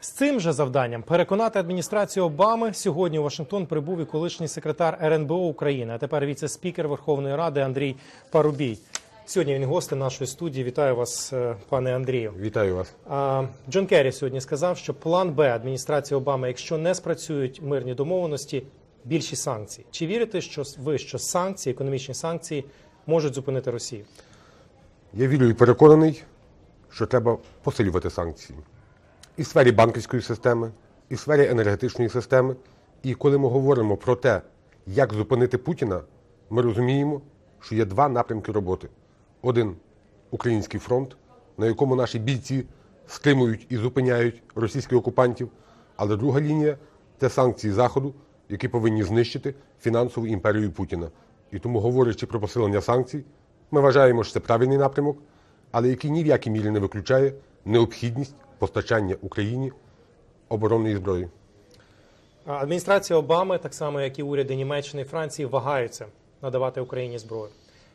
З цим же завданням переконати адміністрацію Обами сьогодні у Вашингтон прибув і колишній секретар РНБО України, а тепер віце-спікер Верховної Ради Андрій Парубій. Сьогодні він гостем нашої студії. Вітаю вас, е, пане Андрію. Вітаю вас. Джон Керрі сьогодні сказав, що план Б адміністрації Обами, якщо не спрацюють мирні домовленості, більші санкції. Чи вірите, що ви що санкції, економічні санкції можуть зупинити Росію? Я вірю і переконаний, що треба посилювати санкції і в сфері банківської системи, і сфері енергетичної системи. І коли ми говоримо про те, як зупинити Путіна, ми розуміємо, що є два напрямки роботи: один український фронт, на якому наші бійці стримують і зупиняють російських окупантів. Але друга лінія це санкції Заходу, які повинні знищити фінансову імперію Путіна. І тому, говорячи про посилення санкцій, ми вважаємо, що це правильний напрямок, але який ні в якій мірі не виключає необхідність постачання Україні оборонної зброї. Адміністрація Обами, так само як і уряди Німеччини і Франції, вагаються надавати Україні зброю.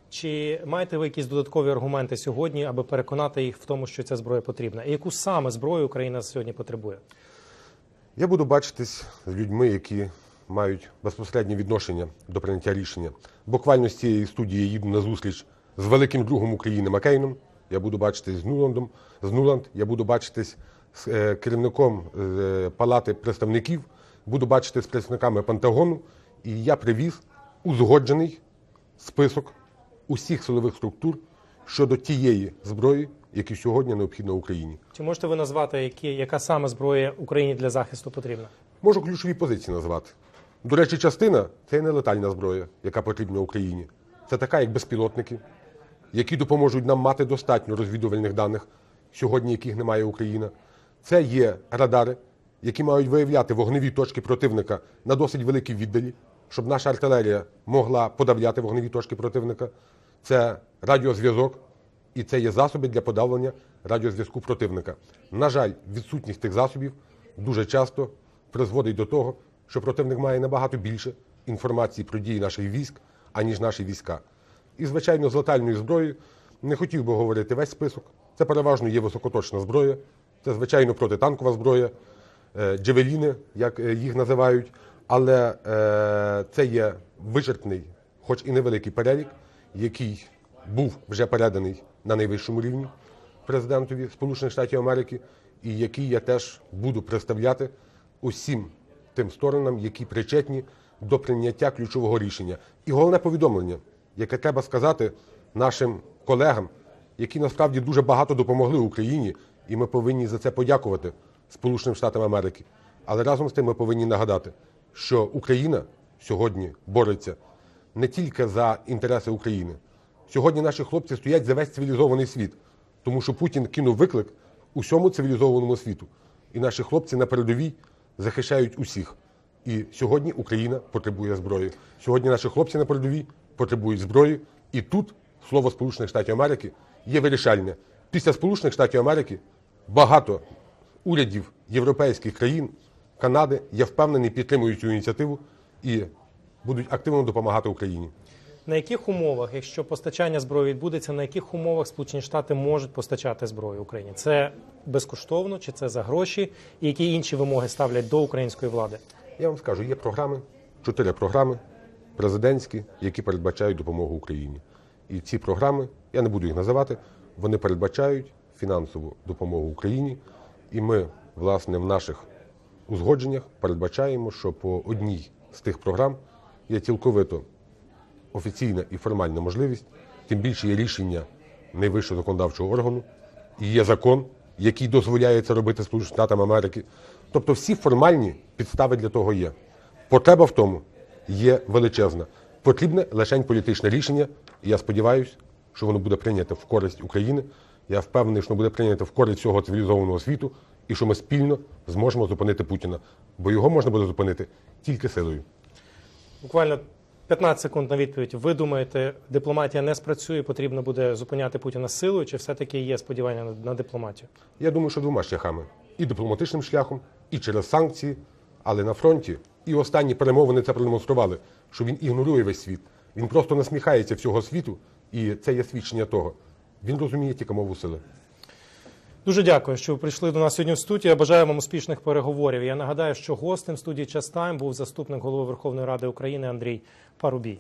Чи маєте ви якісь додаткові аргументи сьогодні, аби переконати їх в тому, що ця зброя потрібна? І яку саме зброю Україна сьогодні потребує? Я буду бачитись з людьми, які мають безпосереднє відношення до прийняття рішення. Буквально з цієї студії я їду на зустріч з великим другом України Маккейном. Я буду бачитись з Нуландом, з Нуланд. Я буду бачитись з е, керівником е, Палати представників, буду бачитись з представниками Пентагону. І я привіз узгоджений список усіх силових структур щодо тієї зброї, які сьогодні необхідна Україні. Чи можете ви назвати, які, яка саме зброя Україні для захисту потрібна? Можу ключові позиції назвати. До речі, частина це не летальна зброя, яка потрібна Україні. Це така, як безпілотники, які допоможуть нам мати достатньо розвідувальних даних, сьогодні яких немає Україна. Це є радари, які мають виявляти вогневі точки противника на досить великій віддалі, щоб наша артилерія могла подавляти вогневі точки противника. Це радіозв'язок, і це є засоби для подавлення радіозв'язку противника. На жаль, відсутність тих засобів дуже часто призводить до того, що противник має набагато більше інформації про дії наших військ, аніж наші війська. І, звичайно, з летальною зброєю не хотів би говорити весь список. Це переважно є високоточна зброя, це, звичайно, протитанкова зброя, е, джевеліни, як е, їх називають. Але е, це є вичерпний, хоч і невеликий перелік, який був вже переданий на найвищому рівні президентові Сполучених Штатів Америки, і який я теж буду представляти усім тим сторонам, які причетні до прийняття ключового рішення. І головне повідомлення, яке треба сказати нашим колегам, які насправді дуже багато допомогли Україні, і ми повинні за це подякувати Сполученим Штатам Америки. Але разом з тим ми повинні нагадати, що Україна сьогодні бореться не тільки за інтереси України. Сьогодні наші хлопці стоять за весь цивілізований світ, тому що Путін кинув виклик усьому цивілізованому світу. І наші хлопці на передовій захищають усіх. І сьогодні Україна потребує зброї. Сьогодні наші хлопці на передовій потребують зброї. І тут слово Сполучених Штатів Америки є вирішальне. Після Сполучених Штатів Америки багато урядів європейських країн, Канади, я впевнений, підтримують цю ініціативу і будуть активно допомагати Україні. На яких умовах, якщо постачання зброї відбудеться, на яких умовах Сполучені Штати можуть постачати зброю Україні? Це безкоштовно чи це за гроші? І які інші вимоги ставлять до української влади? Я вам скажу, є програми, чотири програми президентські, які передбачають допомогу Україні. І ці програми, я не буду їх називати, вони передбачають фінансову допомогу Україні. І ми, власне, в наших узгодженнях передбачаємо, що по одній з тих програм є цілковито офіційна і формальна можливість, тим більше є рішення найвищого законодавчого органу, і є закон, який дозволяє це робити Сполученим Штатам Америки. Тобто всі формальні підстави для того є. Потреба в тому є величезна. Потрібне лише політичне рішення, і я сподіваюся, що воно буде прийнято в користь України. Я впевнений, що воно буде прийнято в користь всього цивілізованого світу, і що ми спільно зможемо зупинити Путіна. Бо його можна буде зупинити тільки силою. Буквально 15 секунд на відповідь. Ви думаєте, дипломатія не спрацює, потрібно буде зупиняти Путіна силою, чи все-таки є сподівання на, дипломатію? Я думаю, що двома шляхами: і дипломатичним шляхом, і через санкції, але на фронті. І останні перемовини це продемонстрували, що він ігнорує весь світ. Він просто насміхається всього світу, і це є свідчення того. Він розуміє тільки мову сили. Дуже дякую, що ви прийшли до нас сьогодні в студію. Я бажаю вам успішних переговорів. Я нагадаю, що гостем студії Час Тайм був заступник голови Верховної Ради України Андрій Парубій.